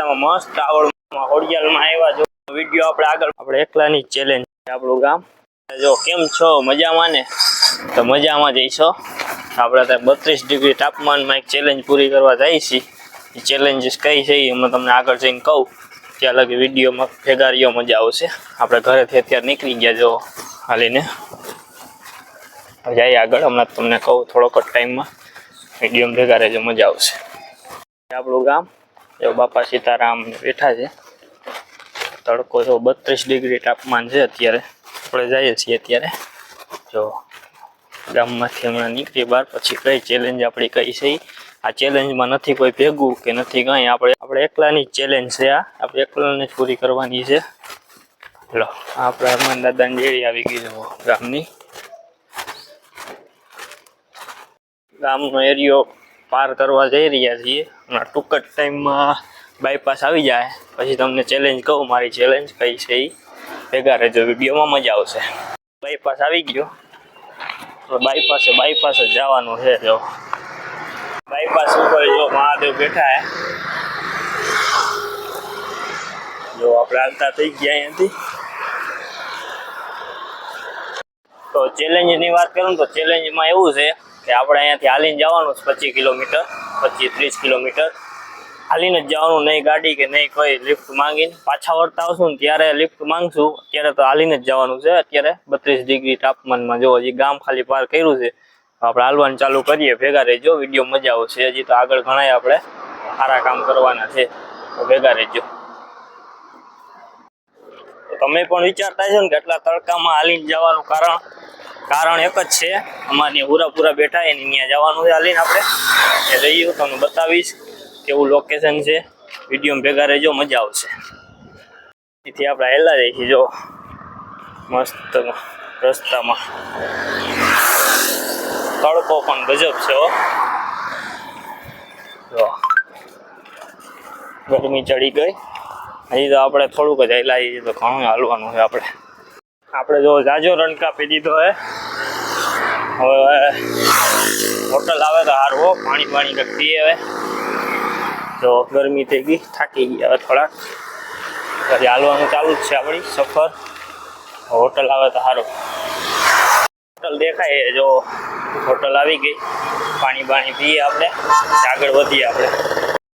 રસ્તામાં મસ્ત આવડમાં હોડિયાલમાં આવ્યા જો. વીડિયો આપણે આગળ આપણે એકલાની ચેલેન્જ આપણું ગામ. જો, કેમ છો? મજામાં ને? તો મજામાં જઈશો આપણે ત્યાં બત્રીસ ડિગ્રી તાપમાનમાં એક ચેલેન્જ પૂરી કરવા જઈએ છીએ. એ ચેલેન્જીસ કઈ છે એ હું તમને આગળ જઈને કહું. ત્યાં લગી વિડીયોમાં ભેગારીઓ મજા આવશે. આપણે ઘરેથી અત્યારે નીકળી ગયા જો, હાલીને. જઈએ આગળ. હમણાં તમને કહું થોડોક જ ટાઈમમાં વીડિયો ભેગા રહેજો, મજા આવશે. આપણું ગામ જો બાપા સીતારામ બેઠા છે. તડકો જો બત્રીસ ડિગ્રી તાપમાન છે અત્યારે. આપણે જઈએ છીએ અત્યારે. જો ગામમાંથી હમણાં નીકળી બહાર પછી કઈ ચેલેન્જ આપણી કઈ છે આ ચેલેન્જમાં નથી કોઈ ભેગું કે નથી કંઈ. આપણે આપણે એકલાની જ ચેલેન્જ છે આ. આપણે એકલાને જ પૂરી કરવાની છે. લો આપણે હરમાન દાદાની ડેરી આવી ગઈ છે ગામની. ગામનો એરિયો પાર કરવા જઈ રહ્યા છીએ. હમણાં ટૂંક જ ટાઈમમાં બાયપાસ આવી જાય. પછી તમને ચેલેન્જ કહું, મારી ચેલેન્જ કઈ છે એ ભેગા રહેજો, વિડીયોમાં મજા આવશે. બાયપાસ આવી ગયો. બાયપાસે બાયપાસ જ જવાનું છે જો. બાયપાસ ઉપર જો મહાદેવ બેઠા હે. જો આપણે આવતા થઈ ગયા અહીંયાથી. તો ચેલેન્જની વાત કરું તો ચેલેન્જમાં એવું છે કે આપણે અહીંયાથી હાલીને જવાનું છે પચીસ કિલોમીટર, પચીસ ત્રીસ કિલોમીટર. હાલીને જ જવાનું, નહીં ગાડી કે નહીં કોઈ લિફ્ટ માંગીને. પાછા વળતા આવશું ત્યારે લિફ્ટ માંગશું. અત્યારે તો હાલીને જ જવાનું છે. અત્યારે બત્રીસ ડિગ્રી તાપમાનમાં જો હજી ગામ ખાલી પાર કર્યું છે. આપણે હાલવાનું ચાલુ કરીએ, ભેગા રહેજો. વીડિયો મજા આવશે. હજી તો આગળ ઘણાય આપણે સારા કામ કરવાના છે. તો ભેગા રહેજો. તમે પણ વિચારતા છો ને કે આટલા તડકામાં હાલીને જવાનું કારણ? કારણ એક જ છે અમારી પૂરા પૂરા બેઠા, એને ત્યાં જવાનું છે હાલીને આપણે. એ જઈએ તમને બતાવીશ કેવું લોકેશન છે. વીડિયો ભેગા રહેજો, મજા આવશે. એથી આપણે હેલા જઈએ જો. મસ્ત રસ્તામાં. તડકો પણ ગજબ છે જો. ગરમી ચડી ગઈ. હજી તો આપણે થોડુંક જ હેલા તો ઘણું હાલવાનું છે આપણે. આપણે જો જાજો રન કાપી દીધો હે. હવે હોટલ આવે તો સારું હો પાણી પાણી કંઈક પીએ હવે. જો ગરમી થઈ ગઈ, થાકી ગયા હવે થોડાક. પછી હાલવાનું ચાલુ જ છે આપણી સફર. હોટલ આવે તો સારું હોટલ દેખાય જો હોટલ આવી ગઈ. પાણી પાણી પીએ આપણે પછી આગળ વધીએ આપણે.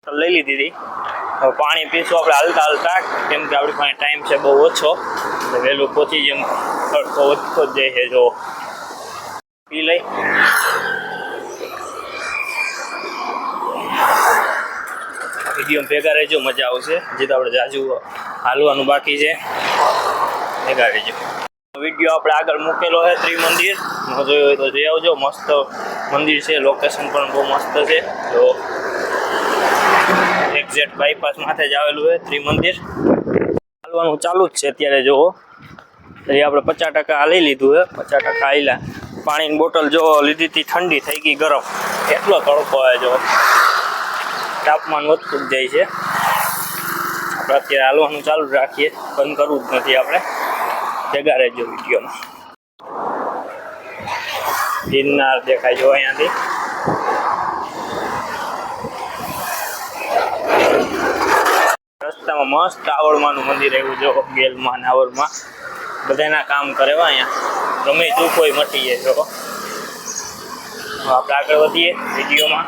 હોટલ લઈ લીધી હતી. હવે પાણી પીશું આપણે હાલતા હાલતા. કેમ કે આપણી પાસે ટાઈમ છે બહુ ઓછો. એટલે વહેલું પહોંચી જેમ તડકો વધતો જ જાય છે, જો. પી લઈ. વીડિયો ભેગા રહેજો, મજા આવશે. જે તો આપણે જાજુ હાલવાનું બાકી છે. ભેગા રહેજો. વીડિયો આપણે આગળ મૂકેલો છે, ત્રિમંદિર. જોયું હોય તો જઈ આવજો. મસ્ત મંદિર છે લોકેશન પણ બહુ મસ્ત છે. જો. એક્ઝેક્ટ બાયપાસ માથે જ આવેલું છે ત્રિમંદિર હાલવાનું ચાલુ જ છે અત્યારે જુઓ પછી આપણે પચાસ ટકા હાલી લીધું છે, પચાસ ટકા હાલ્યા પાણીની બોટલ જો લીધી હતી, ઠંડી થઈ ગઈ ગરમ. એટલો તડકો આવે જો. તાપમાન વધતું જ જાય છે. આપણે અત્યારે હાલવાનું ચાલુ રાખીએ. બંધ કરવું જ નથી આપણે. ભેગા રહેજો વિડીયોમાં. ગિરનાર દેખાય જો અહીંયાથી. રસ્તામાં મસ્ત આવડમાનું મંદિર આવ્યું જો, ગેલમાં ને બધાના કામ કરે અહીંયા. ગમે તું કોઈ મટી જાય, જો. આપણે આગળ વધીએ વિડીયોમાં.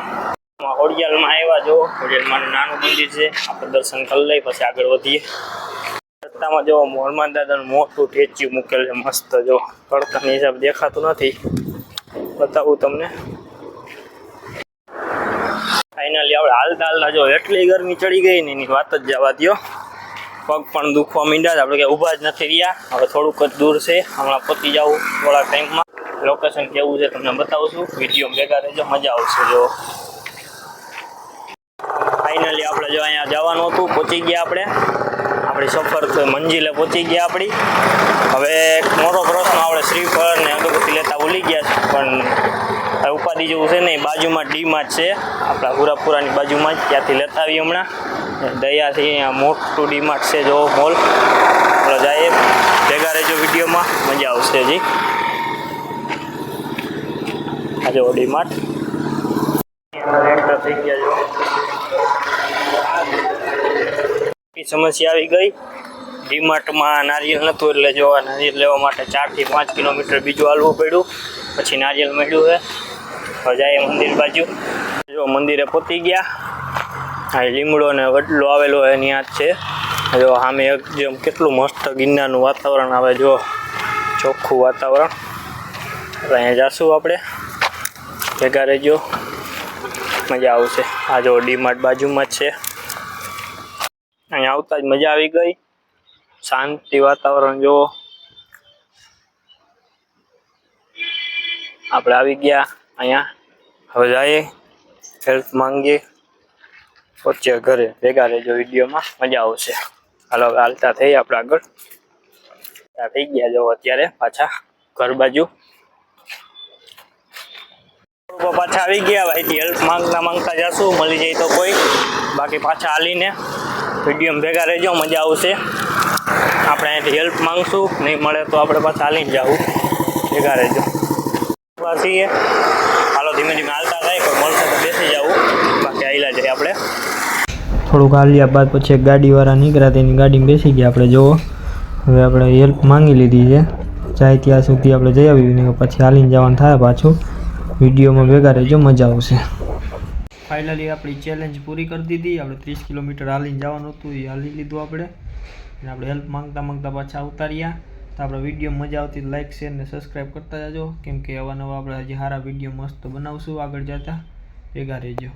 હોડિયાલમાં આવ્યા, જો. હોડિયાલમાં નાનું મંદિર છે. આપણે દર્શન કરી લઈ પછી આગળ વધીએ. રસ્તામાં જો હનુમાન દાદાનું મોટું ટેચ્યુ મૂકેલ છે, મસ્ત, જો. પડતર હિસાબ દેખાતું નથી. બતાવું તમને. ફાઇનલી આપણે હાલતા હાલતા જો એટલી ગરમી ચડી ગઈ ને એની વાત જ જવા દો પગ પણ દુખવા માંડ્યા આપણે કે ઊભા જ નથી રહ્યા. હવે થોડુંક જ દૂર છે. હમણાં પતી જાવું થોડા ટાઈમમાં લોકેશન કેવું છે તમને બતાવું છું. વીડિયો ભેગા રહેજો મજા આવશે જો. ફાઇનલી આપણે જો અહીંયા જવાનું હતું. પહોંચી ગયા આપણે. આપણી સફર મંજિલે પહોંચી ગયા આપણી. હવે મોટો પ્રશ્ન આપણે શ્રીફળ ને અગરબત્તી લેતા ભૂલી ગયા છે પણ હવે ઉપાધિ જેવું છે નહીં બાજુમાં ડી માર્ટ છે. આપણા પુરાપુરાની બાજુમાં જ ત્યાંથી લેતા આવી હમણાં. દયાથી અહીંયા મોટું ડી માર્ટ છે જો મોલ. આપણે જઈએ. ભેગા રહેજો વિડીયોમાં. મજા આવશે હજી. આ જો ડી માર્ટ એન્ટર થઈ ગયા જો સમસ્યા આવી ગઈ. ડીમાર્ટમાં નારિયેલ નહોતું એટલે જો આ નારિયેલ લેવા માટે ચારથી પાંચ કિલોમીટર બીજું હાલવું પડ્યું. પછી નારિયેલ મળ્યું છે. હવે જાય મંદિર બાજુ. જો મંદિરે પહોંચી ગયા. આ લીમડો ને વડલો આવેલો એની યાદ છે. જો સામે એકદમ કેટલું મસ્ત ગિરનારનું વાતાવરણ આવે, જો ચોખ્ખું વાતાવરણ. અહીંયા જાશું આપણે. ભેગા રહેજો. મજા આવશે. આ જો ડીમાર્ટ બાજુમાં જ છે. અહીંયા આવતા જ મજા આવી ગઈ. શાંતિ વાતાવરણ જુઓ આપણે આવી ગયા. અહીંયા? હવે જઈએ, હેલ્પ માંગીએ. પહોંચ્યા ઘરે, ભેગા રહેજો વિડીયોમાં. મજા આવશે. હાલો, હવે હાલતા થઈ આપણે આગળ. આ થઈ ગયા જો અત્યારે પાછા ઘર બાજુ. લોકો પાછા આવી ગયા, ભાઈથી હેલ્પ માંગતા માંગતા જશું. મળી જાય તો કોઈ. બાકી પાછા હાલીને વીડિયો ભેગા રહેજો, મજા આવશે. આપણે અહીંથી હેલ્પ માંગશું. નહીં મળે તો આપણે પાછા હાલીને જવું ભેગા રહેજો. પછી હાલો ધીમે ધીમે હાલતા થાય કોઈ મળશે તો બેસી જવું બાકી આવેલા જઈએ આપણે. થોડુંક હાલ્યા બાદ પછી એક ગાડીવાળા નીકળ્યા તેની ગાડીમાં બેસી ગયા આપણે જુઓ. હવે આપણે હેલ્પ માંગી લીધી છે. જાય ત્યાં સુધી આપણે જઈ આવ્યું ને પછી હાલીને જવાનું થાય પાછું. વિડીયોમાં ભેગા રહેજો મજા આવશે. ફાઇનલી આપણી ચેલેન્જ પૂરી કરી દીધી. આપણે ત્રીસ કિલોમીટર હાલીને જવાનું હતું એ હાલી લીધું આપણે. અને આપણે હેલ્પ માંગતા માંગતા પાછા ઉતાર્યા. તો આપણે વીડિયો મજા આવતી લાઇક શેર ને સબસ્ક્રાઈબ કરતા જાજો. કેમ કે અવાનવા આપણે હજી સારા વીડિયો મસ્ત બનાવશું. આગળ જતા ભેગા રહેજો.